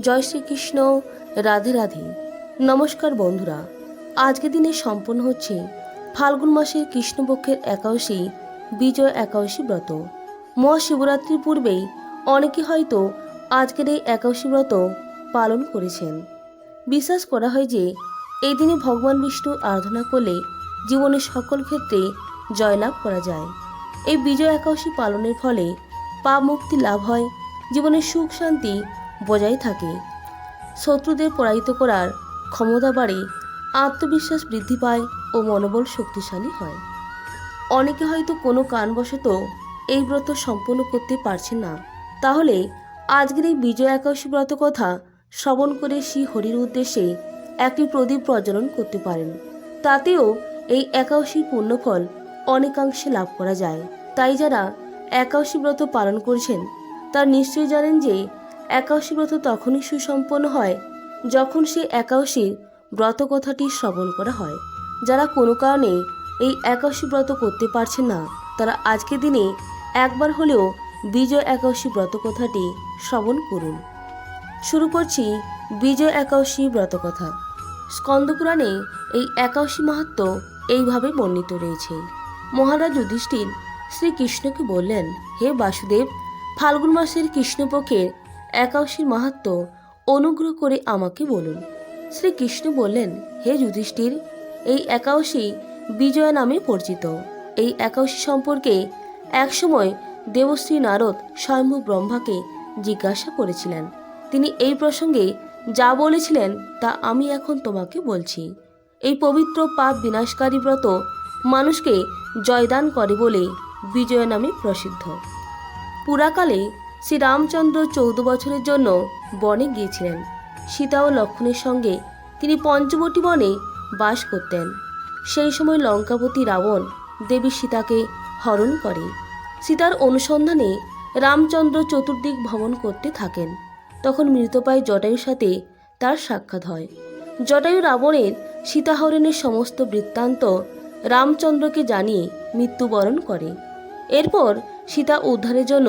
জয় শ্রীকৃষ্ণ, রাধে রাধে। নমস্কার বন্ধুরা আজকে দিনে সম্পন্ন হচ্ছে ফাল্গুন মাসের কৃষ্ণপক্ষের একাদশী, বিজয় একাদশী ব্রত। মহাশিবরাত্রির পূর্বেই অনেকে হয়তো আজকের এই একাদশী ব্রত পালন করেছেন। বিশ্বাস করা হয় যে, এই দিনে ভগবান বিষ্ণুর আরাধনা করলে জীবনের সকল ক্ষেত্রে জয়লাভ করা যায়। এই বিজয় একাদশী পালনের ফলে পাপ মুক্তি লাভ হয়, জীবনের সুখ শান্তি বজায় থাকে। শত্রুদের পরাজিত করার ক্ষমতা বাড়ে, আত্মবিশ্বাস বৃদ্ধি পায় ও মনোবল শক্তিশালী হয়। অনেকে হয়তো কোনো কারণবশত এই ব্রত সম্পন্ন করতে পারছে না। তাহলে আজকের এই বিজয় একাদশী ব্রত কথা শ্রবণ করে শ্রী হরির উদ্দেশ্যে একটি প্রদীপ প্রজ্বলন করতে পারেন। তাতেও এই একাদশীর পুণ্যফল অনেকাংশে লাভ করা যায়। তাই যারা একাদশী ব্রত পালন করছেন, তার নিশ্চয়ই জানেন যে একাদশী ব্রত তখনই সুসম্পন্ন হয় যখন সে একাদশীর ব্রত কথাটি শ্রবণ করা হয়। যারা কোনো কারণে এই একাদশী ব্রত করতে পারছে না, তারা আজকের দিনে একবার হলেও বিজয় একাদশী ব্রত কথাটি শ্রবণ করুন। শুরু করছি বিজয় একাদশী ব্রত কথা স্কন্দপুরাণে এই একাদশী মাহাত্ম এইভাবে বর্ণিত রয়েছে। মহারাজ যুধিষ্ঠির শ্রীকৃষ্ণকে বললেন, হে বাসুদেব, ফাল্গুন মাসের কৃষ্ণপক্ষের একাদশীর মাহাত্ম অনুগ্রহ করে আমাকে বলুন। শ্রীকৃষ্ণ বললেন, হে যুধিষ্ঠির, এই একাদশী বিজয়া নামে পরিচিত। এই একাদশী সম্পর্কে একসময় দেবশ্রী নারদ স্বয়ম্ভু ব্রহ্মাকে জিজ্ঞাসা করেছিলেন। তিনি এই প্রসঙ্গে যা বলেছিলেন তা আমি এখন তোমাকে বলছি। এই পবিত্র পাপ বিনাশকারী ব্রত মানুষকে জয়দান করে বলে বিজয় নামে প্রসিদ্ধ। পুরাকালে শ্রীরামচন্দ্র চৌদ্দ বছরের জন্য বনে গিয়েছিলেন। সীতা ও লক্ষণের সঙ্গে তিনি পঞ্চবটী বনে বাস করতেন। সেই সময় লঙ্কাপতি রাবণ দেবী সীতাকে হরণ করে। সীতার অনুসন্ধানে রামচন্দ্র চতুর্দিক ভ্রমণ করতে থাকেন। তখন মৃতপায় জটায়ুর সাথে তার সাক্ষাৎ হয়। জটায়ু রাবণের সীতাহরণের সমস্ত বৃত্তান্ত রামচন্দ্রকে জানিয়ে মৃত্যুবরণ করে। এরপর সীতা উদ্ধারের জন্য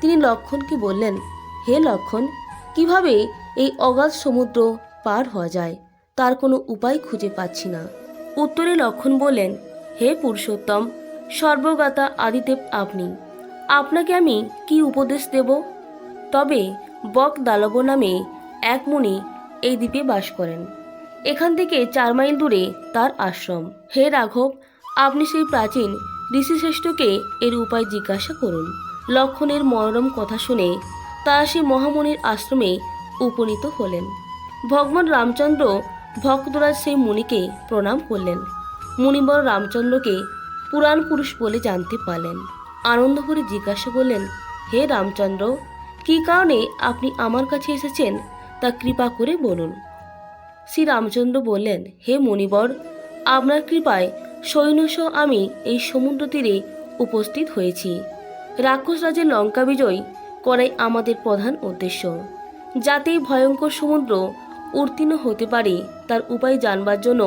তিনি লক্ষণকে বললেন, হে লক্ষণ, কীভাবে এই অগাধ সমুদ্র পার হওয়া যায়? তার কোনো উপায় খুঁজে পাচ্ছি না। উত্তরে লক্ষণ বললেন, হে পুরুষোত্তম সর্বগাতা আদিদেব আপনি, আপনাকে আমি কি উপদেশ দেব? তবে বক দালব নামে এক মুনি এই দ্বীপে বাস করেন। এখান থেকে চার মাইল দূরে তার আশ্রম। হে রাঘব, আপনি সেই প্রাচীন ঋষিশ্রেষ্ঠকে এর উপায় জিজ্ঞাসা করুন। লক্ষণের মনোরম কথা শুনে তারা সেই মহামুনির আশ্রমে উপনীত হলেন। ভগবান রামচন্দ্র ভক্তরাজ সেই মুনিকে প্রণাম করলেন। মুনিবর রামচন্দ্রকে পুরাণ পুরুষ বলে জানতে পারলেন। আনন্দ করে জিজ্ঞাসা করলেন, হে রামচন্দ্র, কী কারণে আপনি আমার কাছে এসেছেন? তা কৃপা করে বলুন। শ্রী রামচন্দ্র বললেন, হে মণিবর আপনার কৃপায় সৈন্যসহ আমি এই সমুদ্র তীরে উপস্থিত হয়েছি। রাক্ষস রাজের লঙ্কা বিজয় করাই আমাদের প্রধান উদ্দেশ্য। যাতে ভয়ঙ্কর সমুদ্র উত্তীর্ণ হতে পারে, তার উপায় জানবার জন্য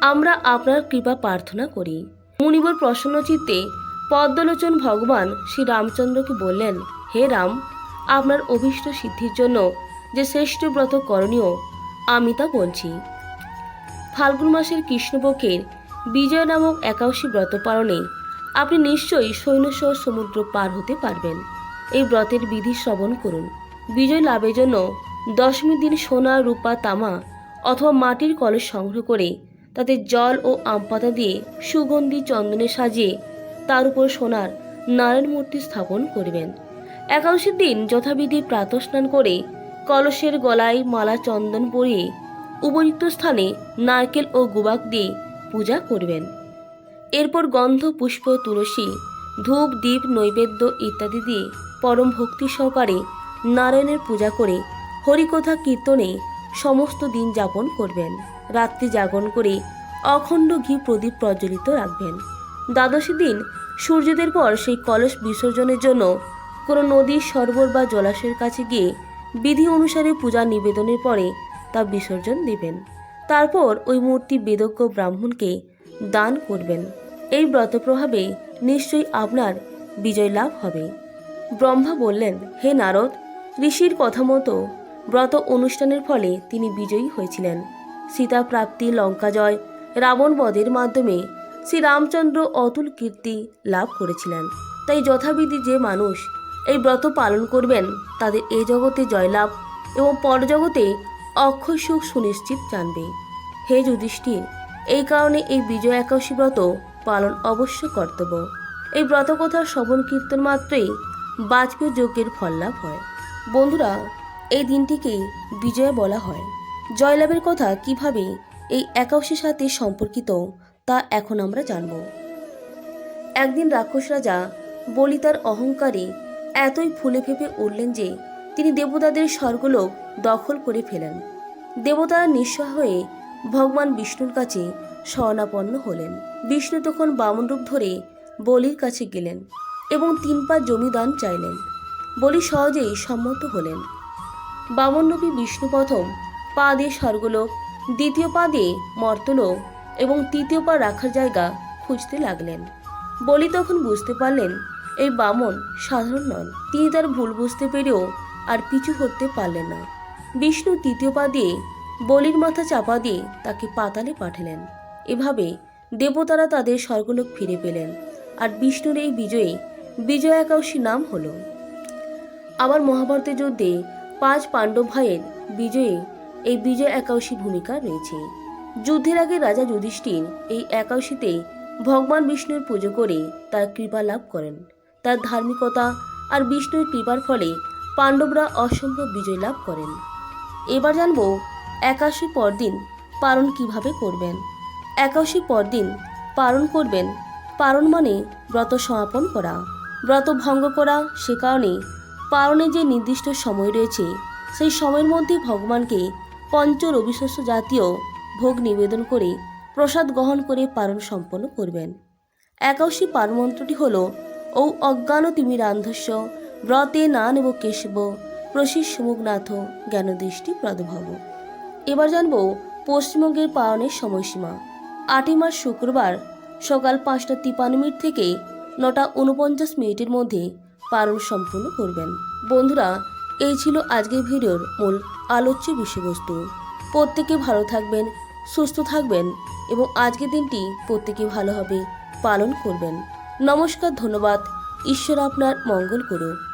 আমরা আপনার কৃপা প্রার্থনা করি। মুনিবর প্রসন্ন চিত্তে পদ্মলোচন ভগবান শ্রী রামচন্দ্রকে বললেন, হে রাম, আপনার অভীষ্ট সিদ্ধির জন্য যে শ্রেষ্ঠ ব্রত করণীয়, আমি তা বলছি। ফাল্গুন মাসের কৃষ্ণপক্ষের বিজয় নামক একাদশী ব্রত পালনে আপনি নিশ্চয়ই সৈন্যসহ সমুদ্র পার হতে পারবেন। এই ব্রতের বিধি শ্রবণ করুন। বিজয় লাভের জন্য দশমী দিন সোনা, রূপা, তামা অথবা মাটির কলস সংগ্রহ করে তাতে জল ও আম পাতা দিয়ে সুগন্ধি, চন্দনে সাজিয়ে তার উপর সোনার নারায়ণ মূর্তি স্থাপন করবেন। একাদশীর দিন যথাবিধি প্রাতঃস্নান করে কলসের গলায় মালা, চন্দন পরিয়ে উপযুক্ত স্থানে নারকেল ও গুবাক দিয়ে পূজা করবেন। এরপর গন্ধ, পুষ্প, তুলসী, ধূপ দ্বীপ নৈবেদ্য ইত্যাদি দিয়ে পরম ভক্তি সহকারে নারায়ণের পূজা করে হরিকথা কীর্তনে সমস্ত দিন যাপন করবেন। রাত্রি জাগরণ করে অখণ্ড ঘি প্রদীপ প্রজ্বলিত রাখবেন। দ্বাদশী দিন সূর্যদের পর সেই কলস বিসর্জনের জন্য কোনো নদীর সরোবর বা জলাশয়ের কাছে গিয়ে বিধি অনুসারে পূজা নিবেদনের পরে তা বিসর্জন দিবেন। তারপর ওই মূর্তি বেদজ্ঞ ব্রাহ্মণকে দান করবেন। এই ব্রত প্রভাবে নিশ্চয়ই আপনার বিজয় লাভ হবে। ব্রহ্মা বললেন, হে নারদ, ঋষির কথা মতো ব্রত অনুষ্ঠানের ফলে তিনি বিজয়ী হয়েছিলেন। সীতা প্রাপ্তি, লঙ্কা জয়, রাবণ বধের মাধ্যমে শ্রীরামচন্দ্র অতুল কীর্তি লাভ করেছিলেন। তাই যথাবিধি যে মানুষ এই ব্রত পালন করবেন, তাদের এ জগতে জয়লাভ এবং পরজগতে অক্ষয় সুখ সুনিশ্চিত জানবে। হে যুধিষ্ঠির এই কারণে এই বিজয় একাদশী ব্রত পালন অবশ্য কর্তব্য। এই ব্রত কথার শ্রবণ কীর্তন মাত্রই বাজপেয়ী যজ্ঞের ফল লাভ হয়। বন্ধুরা, এই দিনটিকেই বিজয় বলা হয়। জয়লাভের কথা কীভাবে এই একাদশীর সাথে সম্পর্কিত তা এখন আমরা জানব। একদিন রাক্ষস রাজা বলি তার অহংকারে এতই ফুলে ফেপে উঠলেন যে তিনি দেবতাদের স্বর্গলোক দখল করে ফেলেন। দেবতারা নিঃস্ব হয়ে ভগবান বিষ্ণুর কাছে শরণাপন্ন হলেন। বিষ্ণু তখন বামন রূপ ধরে বলির কাছে গেলেন এবং তিন পা জমিদান চাইলেন। বলি সহজেই সম্মত হলেন। বামনরূপী বিষ্ণু প্রথম পা দিয়ে স্বর্গলোক, দ্বিতীয় পা দিয়ে মর্তলোক এবং তৃতীয় পা রাখার জায়গা খুঁজতে লাগলেন। বলি তখন বুঝতে পারলেন এই বামন সাধারণ নন। তিনি তার ভুল বুঝতে পেরেও আর পিছু হতে পারলেন না। বিষ্ণু তৃতীয় পা দিয়ে বলির মাথা চাপা দিয়ে তাকে পাতালে পাঠালেন। এভাবে দেবতারা তাদের স্বর্গলোক ফিরে পেলেন আর বিষ্ণুর এই বিজয়ে বিজয় একাদশী নাম হলো। আবার মহাভারতের যুদ্ধে পাঁচ পাণ্ডব ভাইয়ের বিজয়ে এই বিজয় একাদশী ভূমিকা রয়েছে। যুদ্ধের আগে রাজা যুধিষ্ঠির এই একাদশীতে ভগবান বিষ্ণুর পুজো করে তার কৃপা লাভ করেন। তার ধার্মিকতা আর বিষ্ণুর কৃপার ফলে পাণ্ডবরা অসম্ভব বিজয় লাভ করেন। এবার জানব একাশী পরদিন পালন কীভাবে করবেন? একাশী পরদিন পালন করবেন। পালন মানে ব্রত সমাপন করা। ব্রত ভঙ্গ করা, সে কারণে পালনের যে নির্দিষ্ট সময় রয়েছে, সেই সময়ের মধ্যে ভগবানকে পঞ্চ রবিশস্য জাতীয় ভোগ নিবেদন করে প্রসাদ গ্রহণ করে পালন সম্পন্ন করবেন। একাশী পালন মন্ত্রটি হল ও অজ্ঞান তিমি রান্ধস্য, ব্রতে নান এবং কেশব প্রশিস সুমুখনাথ জ্ঞানদৃষ্টি প্রদভব এবার জানব পশ্চিমবঙ্গের পালনের সময়সীমা। আটই মার্চ শুক্রবার সকাল পাঁচটা তিপান্ন মিনিট থেকে নটা উনপঞ্চাশ মিনিটের মধ্যে পালন সম্পূর্ণ করবেন। বন্ধুরা, এই ছিল আজকের ভিডিওর মূল আলোচ্য বিষয়বস্তু। প্রত্যেকে ভালো থাকবেন, সুস্থ থাকবেন এবং আজকের দিনটি প্রত্যেকে ভালোভাবে পালন করবেন। নমস্কার, ধন্যবাদ। ঈশ্বর আপনার মঙ্গল করুক।